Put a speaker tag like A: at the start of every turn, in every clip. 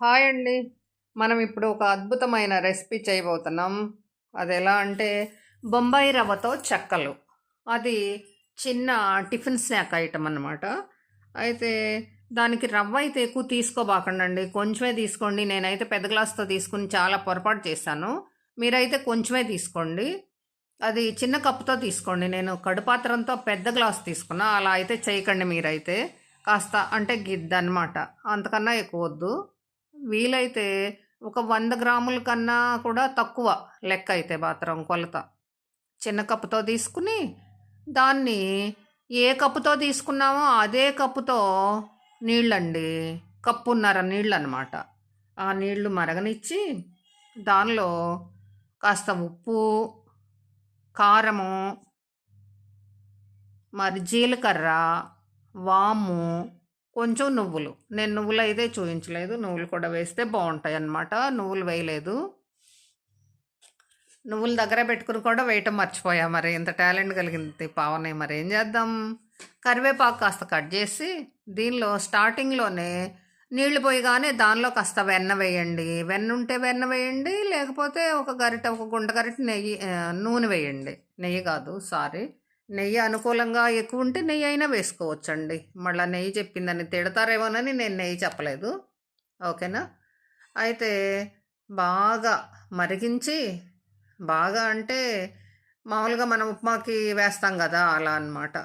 A: Hi అండి. మనం ఇప్పుడు ఒక అద్భుతమైన రెసిపీ చేయబోతున్నాం. అది ఎలా అంటే బొంబాయి రవ్వతో చెక్కలు. అది చిన్న టిఫిన్ స్నాక్ ఐటమ్ అనమాట అయితే దానికి రవ్వ అయితే ఎక్కువ తీసుకోబాకండి కొంచెమే తీసుకోండి. నేనైతే పెద్ద గ్లాస్తో తీసుకుని చాలా పొరపాటు చేశాను. మీరైతే కొంచెమే తీసుకోండి. అది చిన్న కప్పుతో తీసుకోండి. నేను కడుపాత్రంతో పెద్ద గ్లాస్ తీసుకున్నా. అలా అయితే చేయకండి మీరైతే. కాస్త అంటే గిద్ద అనమాట అంతకన్నా ఎక్కువ వద్దు. వీలైతే ఒక వంద గ్రాముల కన్నా కూడా తక్కువ లెక్క అయితే మాత్రం కొలత. చిన్న కప్పుతో తీసుకుని దాన్ని ఏ కప్పుతో తీసుకున్నామో అదే కప్పుతో నీళ్ళండి. కప్పున్నర నీళ్ళు అనమాట ఆ నీళ్ళు మరగనిచ్చి దానిలో కాస్త ఉప్పు కారము మరి జీలకర్ర వాము కొంచెం నువ్వులు. నేను నువ్వులు అయితే చూపించలేదు నువ్వులు కూడా వేస్తే బాగుంటాయి అన్నమాట నువ్వులు వేయలేదు. నువ్వుల దగ్గర పెట్టుకుని కూడా వేయటం మర్చిపోయా మరి. ఇంత టాలెంట్ కలిగింది పావని. మరి ఏం చేద్దాం? కరివేపాకు కాస్త కట్ చేసి దీనిలో స్టార్టింగ్లోనే నీళ్ళు పోయగానే దానిలో కాస్త వెన్న వేయండి. వెన్న ఉంటే వెన్న వేయండి లేకపోతే ఒక గరిట ఒక గుంట గరిట నెయ్యి నూనె వేయండి. నెయ్యి కాదు సారీ. నెయ్యి అనుకూలంగా ఎక్కువ ఉంటే నెయ్యి అయినా వేసుకోవచ్చండి. మళ్ళీ నెయ్యి చెప్పిందని తిడతారేమోనని నేను నెయ్యి చెప్పలేదు. ఓకేనా? అయితే బాగా మరిగించి బాగా అంటే మామూలుగా మనం ఉప్మాకి వేస్తాం కదా అలా అన్నమాట.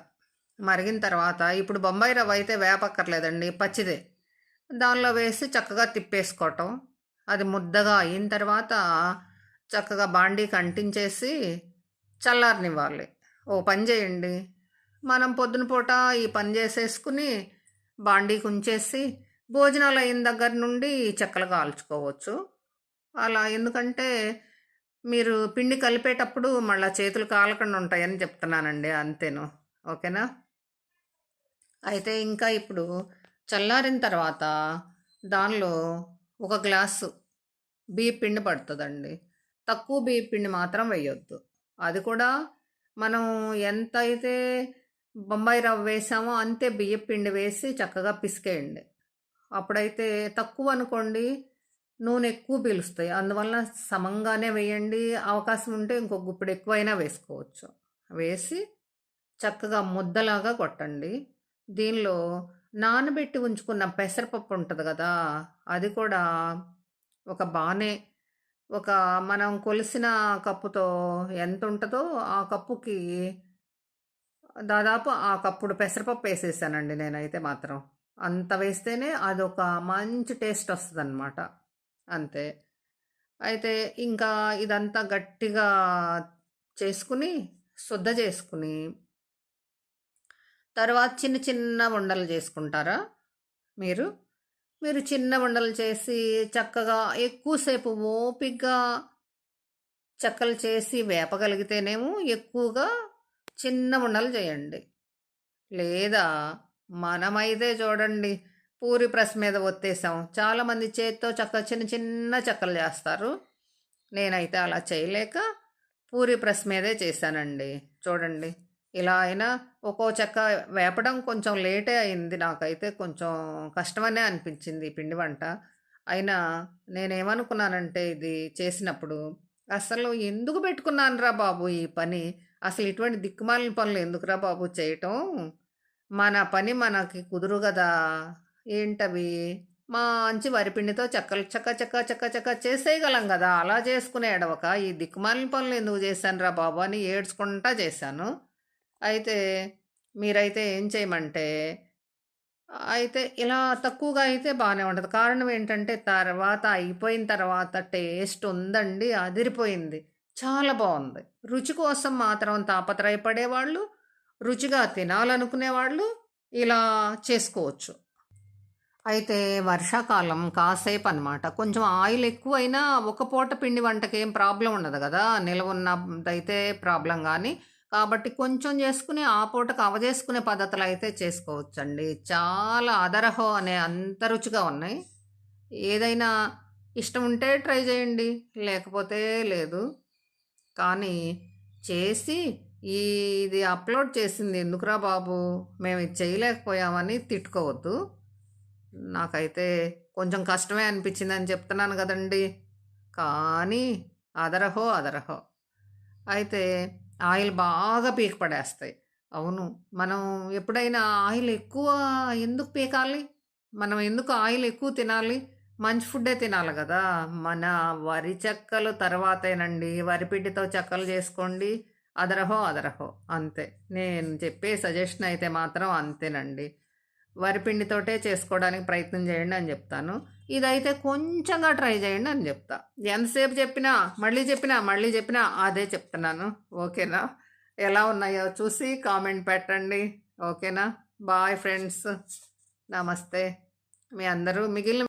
A: మరిగిన తర్వాత ఇప్పుడు బొంబాయి రవ్వ అయితే వేపక్కర్లేదండి పచ్చిదే. దానిలో వేసి చక్కగా తిప్పేసుకోవటం. అది ముద్దగా అయిన తర్వాత చక్కగా బాండీకి అంటించేసి చల్లారనివ్వాలి. ఓ పని చేయండి. మనం పొద్దున పూట ఈ పని చేసేసుకుని బాండీకి ఉంచేసి భోజనాలు అయిన దగ్గర నుండి చెక్కలు కాల్చుకోవచ్చు. అలా ఎందుకంటే మీరు పిండి కలిపేటప్పుడు మళ్ళీ చేతులు కాలకుండా ఉంటాయని చెప్తున్నానండి అంతేను. ఓకేనా? అయితే ఇంకా ఇప్పుడు చల్లారిన తర్వాత దానిలో ఒక గ్లాసు బియ్య పిండి పడుతుందండి. తక్కువ బియ్య పిండి మాత్రం వేయొద్దు. అది కూడా మనం ఎంత అయితే బొంబాయి రవ్వ వేసామో అంతే బియ్యం పిండి వేసి చక్కగా పిసికేయండి. అప్పుడైతే తక్కువ అనుకోండి నూనె ఎక్కువ పీలుస్తాయి. అందువల్ల సమంగానే వేయండి. అవకాశం ఉంటే ఇంకొక గుప్పుడు ఎక్కువైనా వేసుకోవచ్చు. వేసి చక్కగా ముద్దలాగా కొట్టండి. దీనిలో నానబెట్టి ఉంచుకున్న పెసరపప్పు ఉంటుంది కదా అది కూడా ఒక బానే ఒక మనం కొలిసిన కప్పుతో ఎంత ఉంటుందో ఆ కప్పుకి దాదాపు ఆ కప్పుడు పెసరపప్పు వేసేసానండి నేనైతే మాత్రం. అంత వేస్తేనే అదొక మంచి టేస్ట్ వస్తుంది అనమాట అంతే. అయితే ఇంకా ఇదంతా గట్టిగా చేసుకుని శుద్ధ చేసుకుని తర్వాత చిన్న చిన్న ఉండలు చేసుకుంటారా మీరు? మీరు చిన్న ఉండలు చేసి చక్కగా ఎక్కువసేపు ఓపిగ్గా చెక్కలు చేసి వేపగలిగితేనేమో ఎక్కువగా చిన్న ఉండలు చేయండి. లేదా మనమైతే చూడండి పూరి ప్రెస్ మీద ఒత్తేసాం. చాలామంది చేత్తో చక్క చిన్న చిన్న చెక్కలు చేస్తారు. నేనైతే అలా చేయలేక పూరి ప్రెస్ మీదే చేశానండి. చూడండి. ఇలా అయినా ఒక్కో చెక్క వేపడం కొంచెం లేటే అయింది నాకైతే కొంచెం కష్టమనే అనిపించింది ఈ పిండి వంట. అయినా నేనేమనుకున్నానంటే ఇది చేసినప్పుడు అసలు ఎందుకు పెట్టుకున్నానురా బాబు ఈ పని? అసలు ఇటువంటి దిక్కుమాలిన పనులు ఎందుకురా బాబు చేయటం? మన పని మనకి కుదురు కదా ఏంటవి? మంచి వరిపిండితో చెక్కలు చక్క చక్క చక్క చక్క చేసేయగలం కదా అలా చేసుకునే ఎడవక ఈ దిక్కుమాలిన పనులు ఎందుకు చేశానురా బాబు అని ఏడ్చుకుంటా చేశాను. అయితే మీరైతే ఏం చేయమంటే అయితే ఇలా తక్కువగా అయితే బాగానే ఉంటుంది. కారణం ఏంటంటే తర్వాత అయిపోయిన తర్వాత టేస్ట్ ఉందండి అదిరిపోయింది. చాలా బాగుంది రుచి కోసం మాత్రం తాపత్రయపడేవాళ్ళు రుచిగా తినాలనుకునేవాళ్ళు ఇలా చేసుకోవచ్చు. అయితే వర్షాకాలం కాసేపు అనమాట కొంచెం ఆయిల్ ఎక్కువైనా ఒక పూట పిండి వంటకి ఏం ప్రాబ్లం ఉండదు కదా! నిలవ ఉన్నదైతే ప్రాబ్లం కానీ కాబట్టి కొంచెం చేసుకుని ఆ పూటకు అవజేసుకునే పద్ధతులు అయితే చేసుకోవచ్చండి. చాలా అదరహో అనే అంత రుచిగా ఉన్నాయి. ఏదైనా ఇష్టం ఉంటే ట్రై చేయండి లేకపోతే లేదు. కానీ చేసి ఈ ఇది అప్లోడ్ చేసింది ఎందుకురా బాబు? మేము ఇది చేయలేకపోయామని తిట్టుకోవద్దు. నాకైతే కొంచెం కష్టమే అనిపించింది అని చెప్తున్నాను కదండి. కానీ అదరహో అదరహో. అయితే ఆయిల్ బాగా పీక పడేస్తాయి అవును. మనం ఎప్పుడైనా ఆయిల్ ఎక్కువ ఎందుకు పీకాలి? మనం ఎందుకు ఆయిల్ ఎక్కువ తినాలి? మంచి ఫుడ్డే తినాలి కదా! మన వరి చెక్కలు తర్వాతేనండి. వరిపిండితో చెక్కలు చేసుకోండి. అదరహో అదరహో. అంతే. నేను చెప్పే సజెషన్ అయితే మాత్రం అంతేనండి. వరిపిండితోటే చేసుకోవడానికి ప్రయత్నం చేయండి అని చెప్తాను. ఇదైతే కొంచెంగా ట్రై చేయండి అని చెప్తా. ఎంతసేపు చెప్పినా మళ్ళీ చెప్పినా మళ్ళీ చెప్పినా అదే చెప్తున్నాను. ఓకేనా? ఎలా ఉన్నాయో చూసి కామెంట్ పెట్టండి. ఓకేనా? Bye friends. నమస్తే. మీ అందరూ మిగిలిన